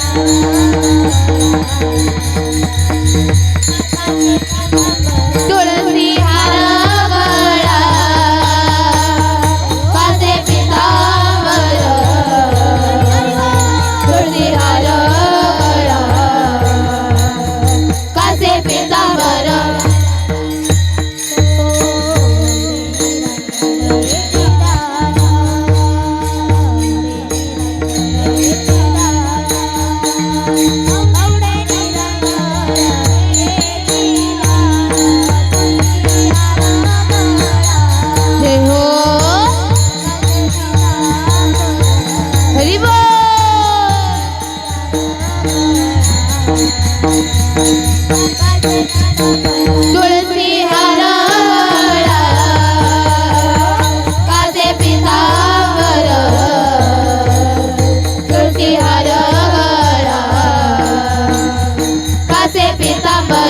Thank जुल्सी हारा, कासे पिता मरा, कासे पिता कासे पिता